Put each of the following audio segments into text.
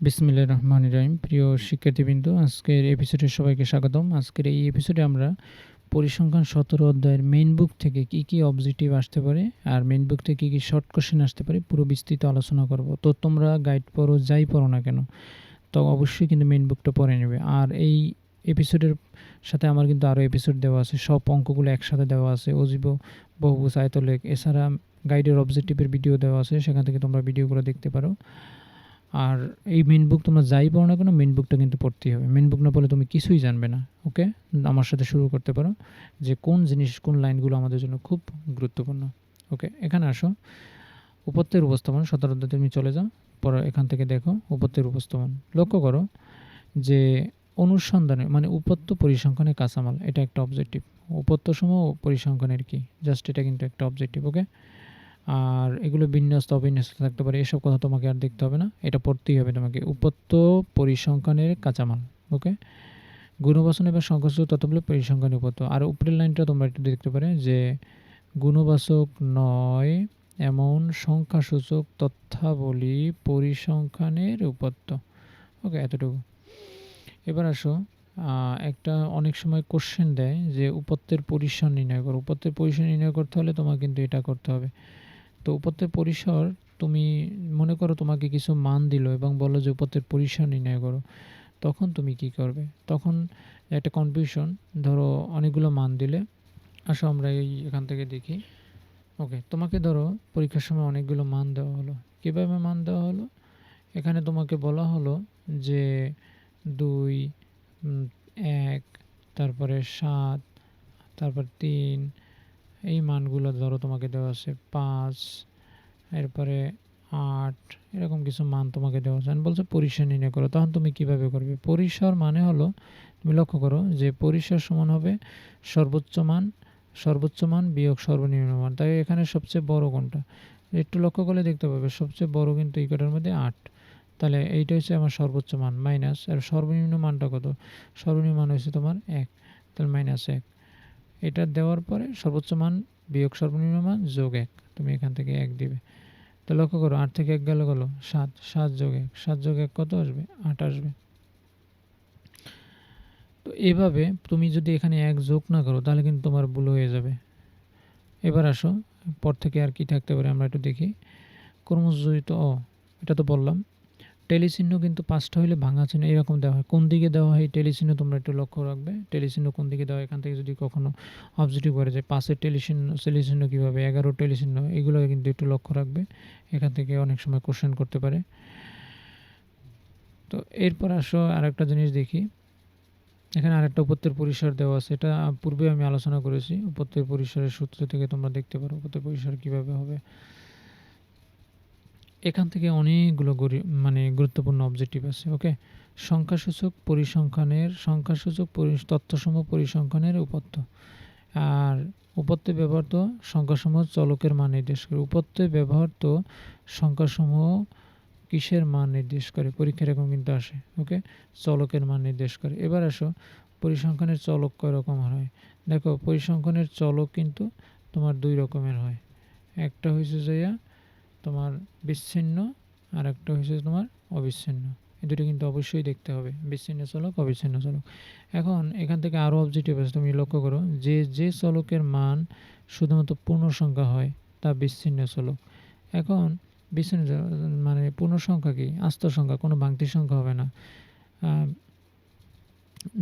বিসমিল্লাহ রহমান রহিম। প্রিয় শিক্ষার্থীবৃন্দ, আজকের এপিসোডে সবাইকে স্বাগতম। আজকের এই এপিসোডে আমরা পরিসংখ্যান সতেরো অধ্যায়ের মেইন বুক থেকে কি কি অবজেক্টিভ আসতে পারে আর মেইন বুক থেকে কী কী শর্ট কোশ্চেন আসতে পারে পুরো বিস্তৃত আলোচনা করব। তো তোমরা গাইড পড়ো, যাই পড়ো না কেন, তো অবশ্যই কিন্তু মেইন বুকটা পড়ে নেবে। আর এই এপিসোডের সাথে আমার কিন্তু আরও এপিসোড দেওয়া আছে। সব অঙ্কগুলো একসাথে দেওয়া আছে। অজীব বহুবুজ আয়তলেখ এছাড়া গাইডের অবজেক্টিভের ভিডিও দেওয়া আছে। সেখান থেকে তোমরা ভিডিওগুলো দেখতে পারো। আর এই মেন বুক তোমরা যাই পড়ো না কেন মেন বুকটা কিন্তু পড়তেই হবে। মেন বুক না পড়লে তুমি কিছুই জানবে না ওকে আমার সাথে শুরু করতে পারো যে কোন জিনিস, কোন লাইনগুলো আমাদের জন্য খুব গুরুত্বপূর্ণ ওকে এখানে আসো। উপত্যের উপস্থাপন সতেরোতে তুমি চলে যাও পরে এখান থেকে দেখো উপত্যের উপস্থাপন। লক্ষ্য করো যে অনুসন্ধানে মানে উপত্য পরিসংখ্যানের কাঁচামাল, এটা একটা অবজেক্টিভ উপত্য সমূহ পরিসংখ্যানের কি? জাস্ট এটা কিন্তু একটা অবজেক্টিভ ওকে আর এগুলো বিন্যস্ত, অবিন্যস্ত থাকতে পারে, এসব কথা তোমাকে আর দেখতে হবে না। এটা পড়তেই হবে তোমাকে। উপত্য পরিসংখ্যানের কাঁচামাল ওকে গুণবাচন এবং সংখ্যাসূচক ততগুলো পরিসংখ্যান উপত্য। আর উপরের লাইনটা তোমরা একটু দেখতে পারে যে গুণবাচক নয় এমন সংখ্যাসূচক তথ্যাবলী পরিসংখ্যানের উপত্য। ওকে এতটুকু। এবার আসো একটা অনেক সময় কোশ্চেন দেয় যে উপত্যের পরিসর নির্ণয় করো। উপত্যের পরিসর নির্ণয় করতে হলে তোমাকে কিন্তু এটা করতে হবে। তো উপত্যের পরিসর তুমি মনে করো তোমাকে কিছু মান দিল এবং বলো যে উপত্যের পরিসর নির্ণয় করো, তখন তুমি কি করবে? তখন একটা কনফিউশন ধরো অনেকগুলো মান দিলে, আসো আমরা এই এখান থেকে দেখি। ওকে তোমাকে ধরো পরীক্ষার সময় অনেকগুলো মান দেওয়া হলো। কীভাবে মান দেওয়া হলো? এখানে তোমাকে বলা হলো যে দুই এক, তারপরে সাত, তারপর তিন এই মানগুলো ধরো তোমাকে দেওয়া আছে পাঁচ, এরপরে আট, এরকম কিছু মান তোমাকে দেওয়া আছে। বলছে পরিসর নির্ণয় করো। তখন তুমি কীভাবে করবে? পরিসর মানে হলো, তুমি লক্ষ্য করো যে পরিসর সমান হবে সর্বোচ্চ মান সর্বোচ্চ মান বিয়োগ সর্বনিম্ন মান। তাই এখানে সবচেয়ে বড় কোনটা? একটু লক্ষ্য করলে দেখতে পাবে সবচেয়ে বড় কিন্তু এই কটার মধ্যে আট। তাহলে এইটা হচ্ছে আমার সর্বোচ্চ মান, মাইনাস। আর সর্বনিম্ন মানটা কত? সর্বনিম্ন মান হচ্ছে তোমার এক, তাহলে মাইনাস এক। এটা দেওয়ার পরে সর্বোচ্চ মান বিয়োগ সর্বনিম্ন মান যোগ এক। তুমি এখান থেকে এক দিবে। তো লক্ষ্য করো, আট থেকে এক গেলে গেলো সাত। সাত যোগ এক। সাত যোগ এক কত আসবে? আট আসবে। তো এভাবে তুমি যদি এখানে এক যোগ না করো, তাহলে কিন্তু তোমার ভুল হয়ে যাবে। এবার আসো, পর থেকে আর কি থাকতে পারে আমরা একটু দেখি। কর্মজড়িত ও এটা তো বললাম। টেলিচিহ্ন কিন্তু পাঁচটা হইলে ভাঙা চিহ্ন এরকম দেওয়া হয়। কোন দিকে দেওয়া হয় টেলিচিহ্ন তোমরা একটু লক্ষ্য রাখবে। টেলিচিহ্ন কোন দিকে দেওয়া হয়? এখান থেকে যদি কখনো অবজেক্টিভ করে যে পাঁচের টেলিচিহ্ন টেলিচিহ্ন কীভাবে? এগারো টেলিচিহ্ন, এগুলো কিন্তু একটু লক্ষ্য রাখবে। এখান থেকে অনেক সময় কোশ্চেন করতে পারে। তো এরপর আসো আরেকটা জিনিস দেখি। এখানে আরেকটা উপত্যের পরিসর দেওয়া আছে। এটা পূর্বে আমি আলোচনা করেছি। উপত্যের পরিসরের সূত্র থেকে তোমরা দেখতে পারো। উপত্যের পরিসর কীভাবে হবে? এখান থেকে অনেকগুলো মানে গুরুত্বপূর্ণ অবজেক্টিভ আছে ওকে সংখ্যাসূচক পরিসংখ্যানের, সংখ্যাসূচক তথ্যসমূহ পরিসংখ্যানের উপত্য। আর উপত্যে ব্যবহৃত সংখ্যাসমূহ চলকের মান নির্দেশ করে। উপত্যে ব্যবহৃত সংখ্যাসমূহ কিসের মান নির্দেশ করে? পরীক্ষা এরকম কিন্তু আসে ওকে চলকের মান নির্দেশ করে। এবার আসো, পরিসংখ্যানের চলক কয় রকম হয়? দেখো, পরিসংখ্যানের চলক কিন্তু তোমার দুই রকমের হয়। একটা হয়েছে যাইয়া তোমার বিচ্ছিন্ন আর একটা হচ্ছে তোমার অবিচ্ছিন্ন। এই দুটো কিন্তু অবশ্যই দেখতে হবে। বিচ্ছিন্ন চলক, অবিচ্ছিন্ন চলক। এখন এখান থেকে আরও অবজেক্টিভ আছে, তুমি লক্ষ্য করো। যে যে চলকের মান শুধুমাত্র পূর্ণ সংখ্যা হয়, তা বিচ্ছিন্ন চলক। এখন বিচ্ছিন্ন মানে পূর্ণ সংখ্যা কি? আস্ত সংখ্যা, কোনো ভাঙতি সংখ্যা হবে না।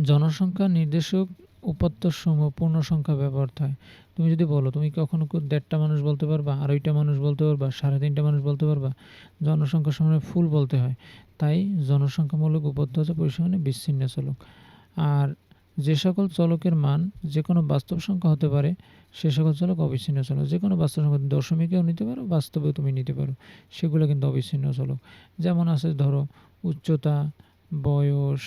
জনসংখ্যা নির্দেশক উপাত্তসমূহ পূর্ণ সংখ্যা ব্যবহৃত হয়। তুমি যদি বলো, তুমি কখনো দেড়টা মানুষ বলতে পারবা, আড়াইটা মানুষ বলতে পারবা, সাড়ে তিনটা মানুষ বলতে পারবা? জনসংখ্যার সময় ফুল বলতে হয়। তাই জনসংখ্যামূলক উপাত্ত হচ্ছে পরিসংখ্যানে বিচ্ছিন্ন চলক। আর যে সকল চলকের মান যে কোনো বাস্তব সংখ্যা হতে পারে, সে সকল চলক অবিচ্ছিন্ন চলক। যে কোনো বাস্তব সংখ্যা দশমিকেও নিতে পারো, বাস্তবেও তুমি নিতে পারো। সেগুলো কিন্তু অবিচ্ছিন্ন চলক। যেমন আছে ধরো, উচ্চতা, বয়স,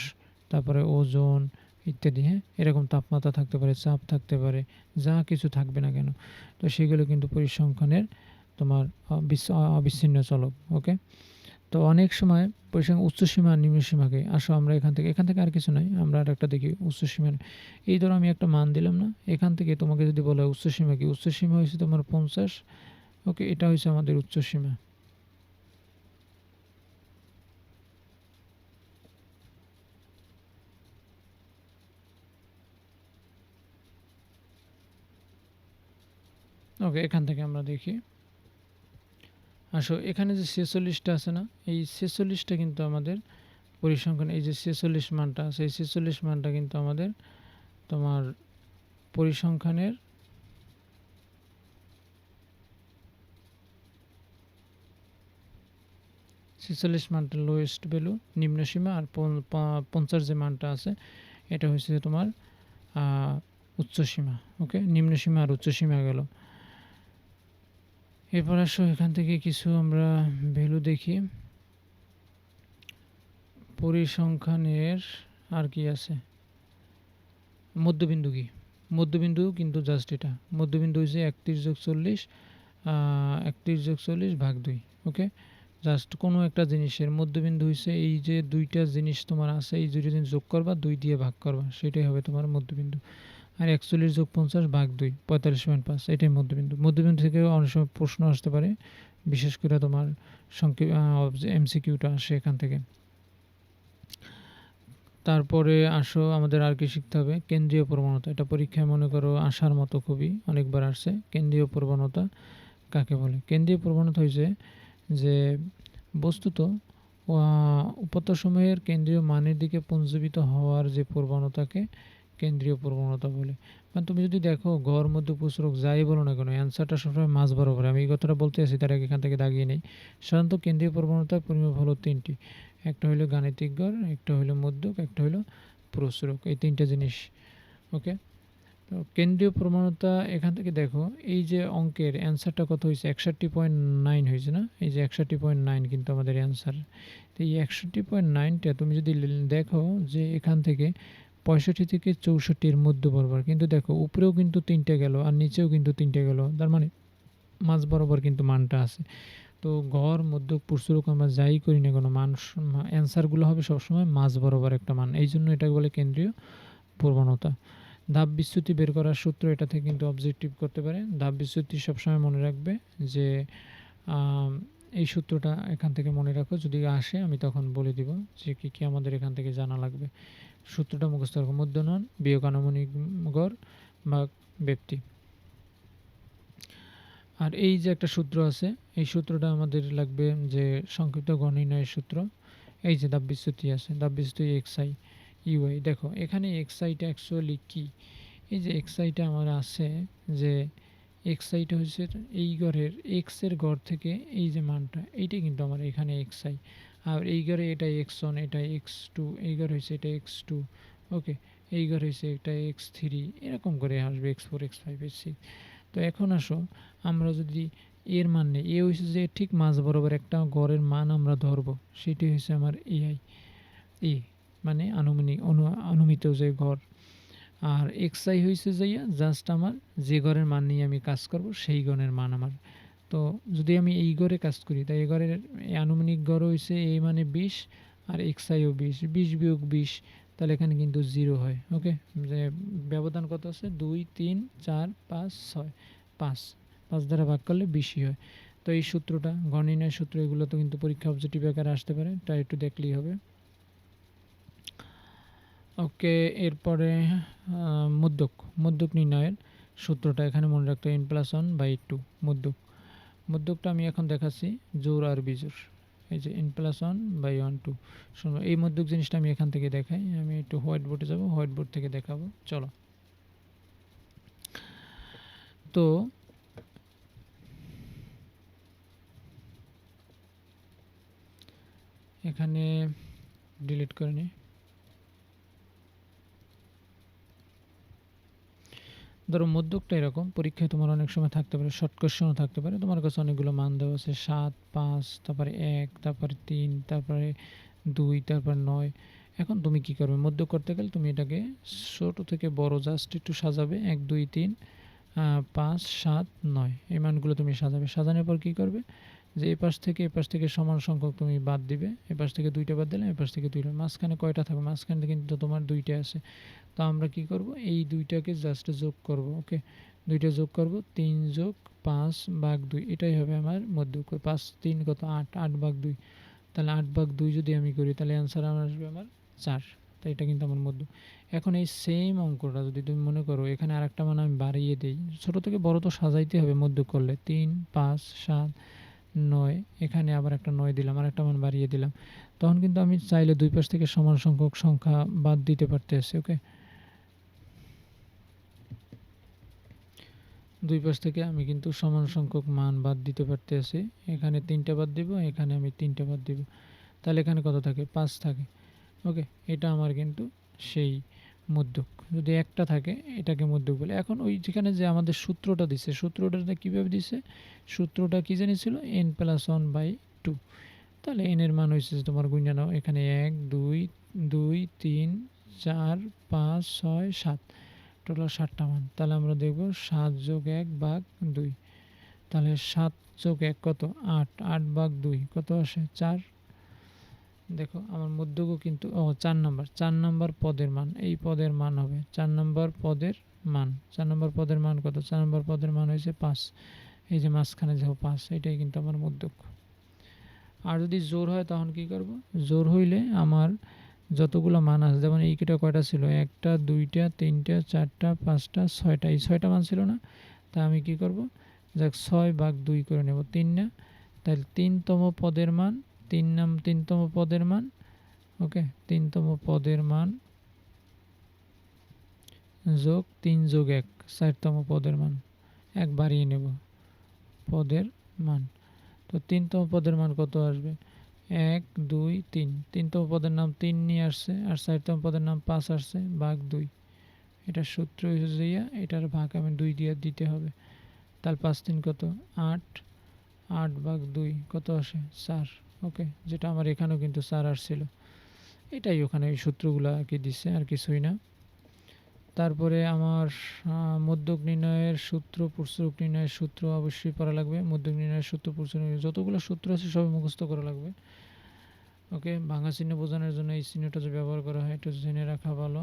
তারপরে ওজন ইত্যাদি হ্যাঁ? এরকম তাপমাত্রা থাকতে পারে, চাপ থাকতে পারে, যা কিছু থাকবে না কেন। তো সেগুলো কিন্তু পরিসংখ্যানের তোমার অবিচ্ছিন্ন চলক, ওকে? তো অনেক সময় পরিসংখ্যান, উচ্চসীমা নিম্নসীমাকে, আসো আমরা এখান থেকে এখান থেকে আর কিছু নাই, আমরা আর একটা দেখি উচ্চসীমা। এই ধরো আমি একটা মান দিলাম না, এখান থেকে তোমাকে যদি বলা হয় উচ্চসীমা কি? উচ্চসীমা হয়েছে তোমার পঞ্চাশ, ওকে? এটা হয়েছে আমাদের উচ্চসীমা। ওকে, এখান থেকে আমরা দেখি। আসো, এখানে যে ছেচল্লিশটা আছে না, এই ছেচল্লিশটা কিন্তু আমাদের পরিসংখ্যান, এই যে ছেচল্লিশ মানটা আছে এই ছেচল্লিশ মানটা কিন্তু আমাদের তোমার পরিসংখ্যানের ছেচল্লিশ মানটা লোয়েস্ট ভ্যালু নিম্নসীমা আর পঞ্চাশ যে মানটা আছে, এটা হচ্ছে তোমার উচ্চসীমা ওকে নিম্নসীমা আর উচ্চসীমা গেল। এরপর আসো, এখান থেকে কিছু আমরা ভ্যালু দেখি। পরিসংখ্যানের আর কি আছে? মধ্যবিন্দু কি? মধ্যবিন্দু কিন্তু জাস্ট এটা। মধ্যবিন্দু হয়েছে একত্রিশ যোগ চল্লিশ একত্রিশ যোগ চল্লিশ ভাগ দুই ওকে জাস্ট কোনো একটা জিনিসের মধ্যবিন্দু হয়েছে এই যে দুইটা জিনিস তোমার আছে, এই দুইটা জিনিস যোগ করবা, দুই দিয়ে ভাগ করবা, সেটাই হবে তোমার মধ্যবিন্দু। আর একচল্লিশ যোগ পঞ্চাশ ভাগ দুই, পঁয়তাল্লিশ পয়েন্ট পাঁচ, এটাই মধ্যবিন্দু। মধ্যবিন্দু থেকে অনেক সময় প্রশ্ন আসতে পারে, বিশেষ করে তোমার সংক্ষেপ এমসিকিউটা আসে এখান থেকে। তারপরে আসো, আমাদের আর কি শিখতে হবে? কেন্দ্রীয় প্রবণতা, এটা পরীক্ষায় মনে করো আসার মতো খুবই, অনেকবার আসছে। কেন্দ্রীয় প্রবণতা কাকে বলে? কেন্দ্রীয় প্রবণতা হয়েছে যে বস্তুত সময়ের কেন্দ্রীয় মানের দিকে পুঞ্জীবিত হওয়ার যে প্রবণতাকে কেন্দ্রীয় প্রবণতা বলে। মানে তুমি যদি দেখো ঘর মধ্যে পুস্তক যাই বলো না কেন অ্যান্সারটা সবসময় মাঝ বরাবর। আমি এই কথাটা বলতে আছি তার আগে এখান থেকে দাগিয়ে নেই। সাধারণত কেন্দ্রীয় প্রবণতার পরিমাপ হলো তিনটি। একটা হলো গাণিতিক গড় একটা হলো মধ্যক, একটা হলো প্রসরক এই তিনটা জিনিস, ওকে? তো কেন্দ্রীয় প্রবণতা এখান থেকে দেখো, এই যে অঙ্কের অ্যান্সারটা কত হয়েছে? একষট্টি পয়েন্ট নাইন হয়েছে না? এই যে একষট্টি পয়েন্ট নাইন কিন্তু আমাদের অ্যান্সার তো এই একষট্টি পয়েন্ট নাইনটা তুমি যদি দেখো যে এখান থেকে পঁয়ষট্টি থেকে চৌষট্টির মধ্য বরাবর। কিন্তু দেখো, উপরেও কিন্তু তিনটে গেল আর নিচেও কিন্তু তিনটে গেল। তার মানে মাঝ বরাবর কিন্তু মানটা আছে। তো ঘর মধ্য পুরুষরূপ আমরা যাই করি না কোনো, মান অ্যান্সারগুলো হবে সবসময় মাঝ বরাবর একটা মান। এই জন্য এটাকে বলে কেন্দ্রীয় প্রবণতা। ধাপ বিচ্যুতি বের করার সূত্র এটা থেকে কিন্তু অবজেক্টিভ করতে পারে। ধাপ বিচ্যুতি সবসময় মনে রাখবে যে এই সূত্রটা এখান থেকে মনে রাখো। যদি আসে, আমি তখন বলে দিব যে কী কী আমাদের এখান থেকে জানা লাগবে। সূত্রটা মুখস্থ রাখো। মধ্যনন বিয়োগ আনুমানিক বা ব্যক্তি। আর এই যে একটা সূত্র আছে, এই সূত্রটা আমাদের লাগবে যে সংক্ষিপ্ত গণনির্ণয়ের সূত্র। এই যে দাব বিচ্যুতি আছে দাব বিচ্যুতি এক্স আই ইউআই। দেখো, এখানে এক্স আইটা অ্যাকচুয়ালি কী? এই যে এক্স আইটা আমার আছে যে এক্স আইটা হচ্ছে এই গড়ের, এক্সের গড় থেকে এই যে মানটা এইটাই কিন্তু আমার এখানে এক্স আই আর এই ঘরে এটা এক্স ওয়ান এটা এক্স টু এই ঘর হয়েছে এটা এক্স টু ওকে এই ঘর হয়েছে এটা এক্স থ্রি এরকম করে আসবে x four x five x six তো এখন আসো, আমরা যদি এর মান নেই, এ হয়েছে যে ঠিক মাঝ বরাবর একটা গড়ের মান আমরা ধরবো, সেটি হয়েছে আমার এআই এ মানে আনুমানিক, অনু, অনুমিত যে ঘর আর এক্স আই হয়েছে যাইয়া জাস্ট আমার যে ঘরের মান নিয়ে আমি কাজ করব, সেই গণের মান আমার। তো যদি আমি এই গড়ে কাজ করি, তাই এই গড়ের আনুমানিক গড় হয়েছে এই মানে বিশ আর এক্স আইও বিশ। বিশ বিয়োগ বিশ, তাহলে এখানে কিন্তু জিরো হয়, ওকে? যে ব্যবধান কত আছে? দুই, তিন, চার, পাঁচ, ছয়। পাঁচ। পাঁচ দ্বারা ভাগ করলে বেশি হয়। তো এই সূত্রটা গণিনের সূত্র, এগুলো তো কিন্তু পরীক্ষা অবজেক্টিভ আকারে আসতে পারে তাই একটু দেখলেই হবে। ওকে, এরপরে মধ্যক। মধ্যক নির্ণয়ের সূত্রটা এখানে মনে রাখতে n plus one by two মধ্যক। মধ্যকটা আমি এখন দেখাচ্ছি, জোর আর বিজোর। এই যে n plus one by one two শুনো, এই মধ্যক জিনিসটা আমি এখান থেকে দেখাই, আমি একটু হোয়াইট বোর্ডে যাব হোয়াইট বোর্ড থেকে দেখাবো, চলো। তো, এখানে ডিলিট করে নিই ধরো মধ্যকটা এরকম, পরীক্ষায় তোমার অনেক সময় থাকতে পারে শর্ট কোশ্চেনও থাকতে পারে, তোমার কাছে অনেকগুলো মান দেওয়া আছে, সাত, পাঁচ, তারপরে এক, তারপরে তিন, তারপরে দুই, তারপর নয়। এখন তুমি কি করবে? মধ্য করতে গেলে তুমি এটাকে ছোট থেকে বড় জাস্ট একটু সাজাবে, এক, দুই, তিন পাঁচ, সাত, নয়। এই মানগুলো তুমি সাজাবে। সাজানোর পর কী করবে? যে এ পাশ থেকে এ পাশ থেকে সমান সংখ্যক তুমি বাদ দিবে, এ পাশ থেকে দুইটা বাদ দিলে এ পাশ থেকে দুইটা, মাঝখানে কয়টা থাকবে? মাঝখানে কিন্তু তোমার দুইটা আছে। তো আমরা কি করব? এই দুইটাকে জাস্ট যোগ করব ওকে দুইটা যোগ করব, তিন যোগ পাঁচ ভাগ দুই, এটাই হবে আমার মধ্য পাঁচ, তিন কত? আট আট ভাগ দুই। তাহলে আট ভাগ দুই যদি আমি করি, তাহলে অ্যান্সার আমার আসবে আমার চার। তো এটা কিন্তু আমার মধ্য এখন এই সেম অঙ্কটা যদি তুমি মনে করো, এখানে আরেকটা মান আমি বাড়িয়ে দিই। ছোটো থেকে বড় তো সাজাইতে হবে মধ্য করলে। তিন, পাঁচ, সাত নয়, এখানে আবার একটা নয় দিলাম আর একটা মান বাড়িয়ে দিলাম। তখন কিন্তু আমি চাইলে দুই পাশ থেকে সমান সংখ্যক সংখ্যা বাদ দিতে পারতেছি ওকে দুই পাশ থেকে আমি কিন্তু সমান সংখ্যক মান বাদ দিতে পারতেছি। এখানে তিনটা বাদ দিব, এখানে আমি তিনটা বাদ দিব। তাহলে এখানে কত থাকে? পাঁচ থাকে ওকে এটা আমার কিন্তু সেই মধ্যক। যদি একটা থাকে, এটাকে মধ্যক বলে। এখন ওই যেখানে যে আমাদের সূত্রটা দিছে সূত্রটা কীভাবে দিছে? সূত্রটা কী জানিছিল n plus one by two তাহলে এনের মান হয়েছে যে তোমার গুঞ্জা নাও, এখানে এক, দুই দুই, তিন, চার, পাঁচ, ছয়, সাত। টোটাল সাতটা মান। তাহলে আমরা দেখব সাত যোগ এক ভাগ দুই। তাহলে সাত যোগ এক কত? আট। আট ভাগ দুই কত আসে? চার। দেখো, আমার মধ্যকও কিন্তু, ও, চার নাম্বার। চার নাম্বার পদের মান। এই পদের মান হবে, চার নাম্বার পদের মান। চার নাম্বার পদের মান কত? চার নাম্বার পদের মান হয়েছে পাঁচ। এই যে মাঝখানে যাও পাঁচ, এটাই কিন্তু আমার মধ্যক। আর যদি জোর হয় তখন কি করব? জোর হইলে আমার যতগুলো মান আছে, যেমন এই কিটা কয়টা ছিল? একটা, দুইটা, তিনটা, চারটা, পাঁচটা, ছয়টা। এই ছয়টা মান ছিল না? তা আমি কি করব? যাক, ছয় ভাগ দুই করে নেব, তিন না। তাহলে তিনতম পদের মান তিন নাম, তিনতম পদের মান। ওকে, তিনতম পদের মান যোগ তিন যোগ এক, চারতম পদের মান। এক বাড়িয়ে নেব পদের মান। তো তিনতম পদের মান কত আসবে? এক, দুই, তিন। তিনতম পদের নাম তিন নিয়ে আসছে আর চারতম পদের নাম পাঁচ আসছে, ভাগ দুই। এটা সূত্র হইয়া এটার ভাগ আমি দুই দিয়ে দিতে হবে। তার পাঁচ তিন কত? আট। আট ভাগ দুই কত আসে? চার। ওকে, যেটা আমার এখানেও কিন্তু চার আসছিল। এটাই ওখানে ওই সূত্রগুলো আর কি দিচ্ছে আর কিছুই না। তারপরে আমার মধ্যক নির্ণয়ের সূত্র পুরস্রক নির্ণয়ের সূত্র অবশ্যই পড়া লাগবে। মধ্যক নির্ণয়ের সূত্র পুরস্রক যতগুলো সূত্র আছে সবই মুখস্থ করা লাগবে। ওকে, ভাঙা চিহ্ন বোঝানোর জন্য এই চিহ্নটা যে ব্যবহার করা হয়, এটা জেনে রাখা ভালো।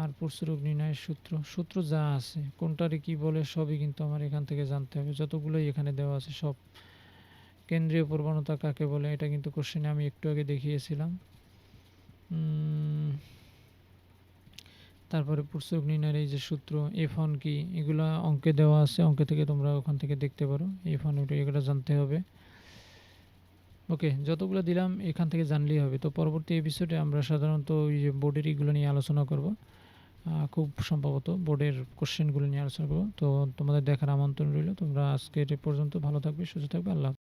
আর পুরস্রক নির্ণয়ের সূত্র সূত্র যা আছে, কোনটারে কি বলে সবই কিন্তু আমার এখান থেকে জানতে হবে। যতগুলোই এখানে দেওয়া আছে সব কেন্দ্রীয় প্রবণতা কাকে বলে এটা কিন্তু কোশ্চেনে আমি একটু আগে দেখিয়েছিলাম। তারপরে পুস্তক নির্ণয়ের এই যে সূত্র এফ অন কি, এগুলো অঙ্কে দেওয়া আছে, অঙ্কে থেকে তোমরা ওখান থেকে দেখতে পারো। এফ অন ওটা, এগুলো জানতে হবে। ওকে যতগুলো দিলাম, এখান থেকে জানলেই হবে। তো পরবর্তী এপিসোডে আমরা সাধারণত ওই যে বোর্ডের এইগুলো নিয়ে আলোচনা করব। খুব সম্ভবত বোর্ডের কোশ্চেনগুলো নিয়ে আলোচনা করব। তো তোমাদের দেখার আমন্ত্রণ রইল। তোমরা আজকের পর্যন্ত ভালো থাকবে, সুস্থ থাকবে। আল্লাহ